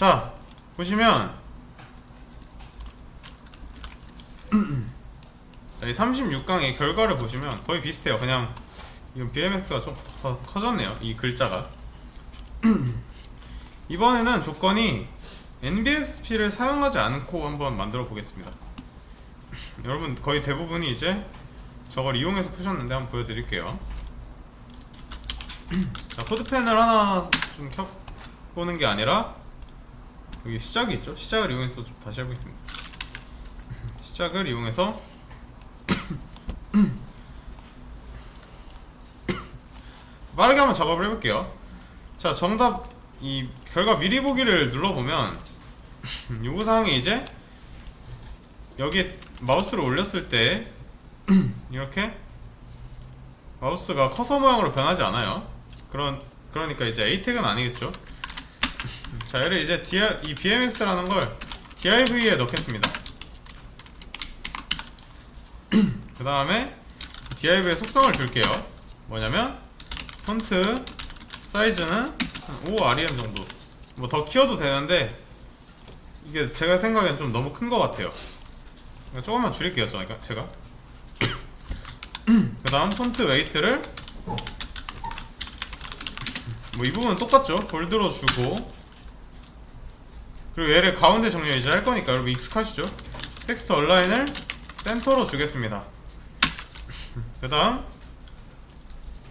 자 보시면 이 36강의 결과를 보시면 거의 비슷해요. 그냥 이건 BMX가 좀 더 커졌네요. 이 글자가 이번에는 조건이 NBSP를 사용하지 않고 한번 만들어 보겠습니다. 여러분 거의 대부분이 이제 저걸 이용해서 푸셨는데 한번 보여드릴게요. 자 코드 패널 하나 좀 켜보는 게 아니라 여기 시작이 있죠? 시작을 이용해서 좀 다시 해보겠습니다. 시작을 이용해서 빠르게 한번 작업을 해볼게요. 자 정답 이 결과 미리 보기를 눌러보면 요구 사항이 이제 여기 마우스를 올렸을 때 이렇게 마우스가 커서 모양으로 변하지 않아요. 그런 그러니까 이제 A 태그는 아니겠죠. 자, 얘를 이제 DI, 이 BMX라는 걸 DIV에 넣겠습니다. 그 다음에 DIV의 속성을 줄게요. 뭐냐면 폰트 사이즈는 한5 REM 정도. 뭐 더 키워도 되는데 이게 제가 생각엔 좀 너무 큰 것 같아요. 그러니까 조금만 줄일게요, 제가. 그 다음 폰트 웨이트를 뭐 이 부분은 똑같죠 볼드로 주고 그리고 얘를 가운데 정렬 이제 할 거니까 여러분 익숙하시죠 텍스트 얼라인을 센터로 주겠습니다 그 다음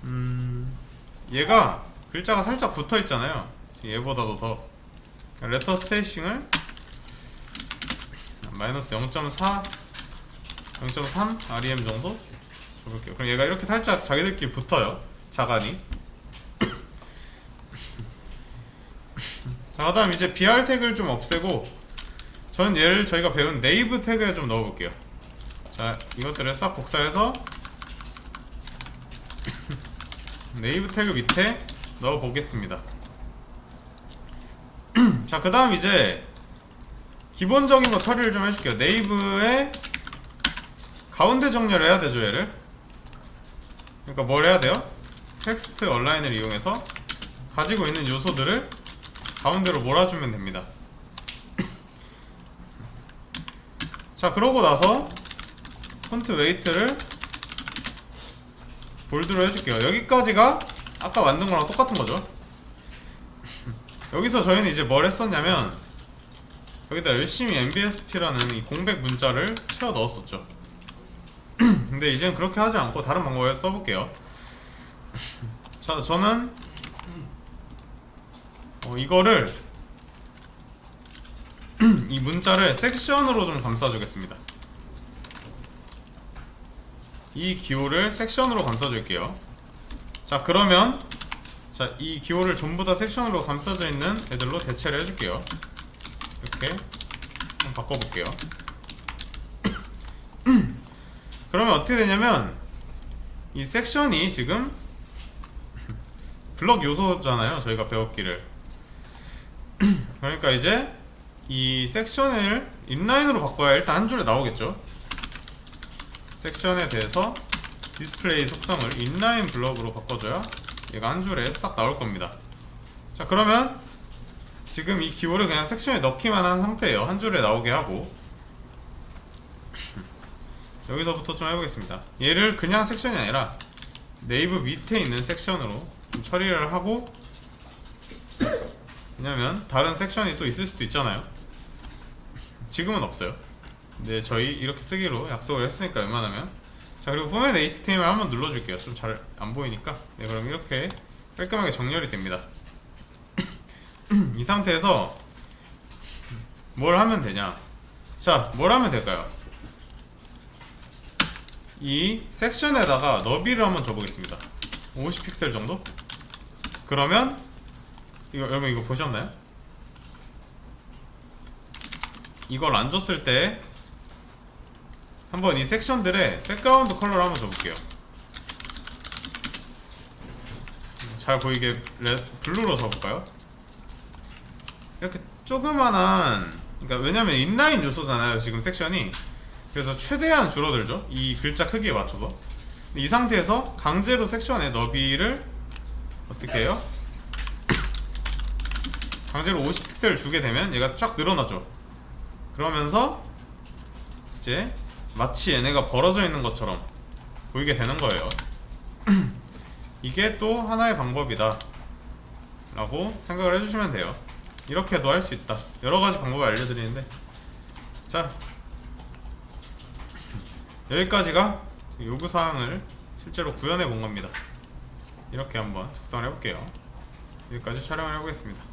음 얘가 글자가 살짝 붙어 있잖아요 얘보다도 더 레터 스테이싱을 마이너스 0.4 0.3 REM 정도 줘볼게요. 그럼 얘가 이렇게 살짝 자기들끼리 붙어요. 자간이. 자, 그 다음 이제 BR 태그를 좀 없애고 전 얘를 저희가 배운 네이브 태그에 좀 넣어볼게요. 자, 이것들을 싹 복사해서 네이브 태그 밑에 넣어보겠습니다. 자, 그 다음 이제 기본적인 거 처리를 좀 해줄게요. 네이브에 가운데 정렬을 해야 되죠, 얘를. 그러니까 뭘 해야 돼요? 텍스트 얼라인을 이용해서 가지고 있는 요소들을 가운데로 몰아주면 됩니다. 자, 그러고 나서 폰트 웨이트를 볼드로 해줄게요. 여기까지가 아까 만든 거랑 똑같은 거죠. 여기서 저희는 이제 뭘 했었냐면 여기다 열심히 MBSP라는 이 공백 문자를 채워 넣었었죠. 근데 이젠 그렇게 하지 않고 다른 방법을 써볼게요. 자, 저는 어, 이거를 이 문자를 섹션으로 좀 감싸주겠습니다. 이 기호를 섹션으로 감싸줄게요. 자, 그러면 자, 이 기호를 전부 다 섹션으로 감싸져 있는 애들로 대체를 해줄게요. 이렇게 한번 바꿔볼게요. 그러면 어떻게 되냐면 이 섹션이 지금 블럭 요소잖아요. 저희가 배웠기를. 그러니까 이제 이 섹션을 인라인으로 바꿔야 일단 한 줄에 나오겠죠. 섹션에 대해서 디스플레이 속성을 인라인 블럭으로 바꿔줘야 얘가 한 줄에 싹 나올 겁니다. 자 그러면 지금 이 기호를 그냥 섹션에 넣기만 한 상태예요. 한 줄에 나오게 하고 여기서부터 좀 해보겠습니다. 얘를 그냥 섹션이 아니라 네이브 밑에 있는 섹션으로 좀 처리를 하고 왜냐면 다른 섹션이 또 있을 수도 있잖아요. 지금은 없어요. 근데 저희 이렇게 쓰기로 약속을 했으니까 웬만하면 자 그리고 포맷 HTML 한번 눌러줄게요. 좀 잘 안 보이니까 네 그럼 이렇게 깔끔하게 정렬이 됩니다. 이 상태에서 뭘 하면 되냐? 자, 뭘 하면 될까요? 이 섹션에다가 너비를 한번 줘보겠습니다. 50픽셀 정도? 그러면 이거 여러분 이거 보셨나요? 이걸 안 줬을 때 한번 이 섹션들의 백그라운드 컬러를 한번 줘볼게요. 잘 보이게 레, 블루로 줘볼까요? 이렇게 조그만한 그러니까 왜냐면 인라인 요소잖아요 지금 섹션이 그래서 최대한 줄어들죠 이 글자 크기에 맞춰서 이 상태에서 강제로 섹션의 너비를 어떻게 해요? 강제로 50픽셀을 주게 되면 얘가 쫙 늘어나죠. 그러면서 이제 마치 얘네가 벌어져 있는 것처럼 보이게 되는 거예요. 이게 또 하나의 방법이다. 라고 생각을 해주시면 돼요. 이렇게도 할 수 있다. 여러 가지 방법을 알려드리는데. 자 여기까지가 요구사항을 실제로 구현해 본 겁니다. 이렇게 한번 작성을 해볼게요. 여기까지 촬영을 해보겠습니다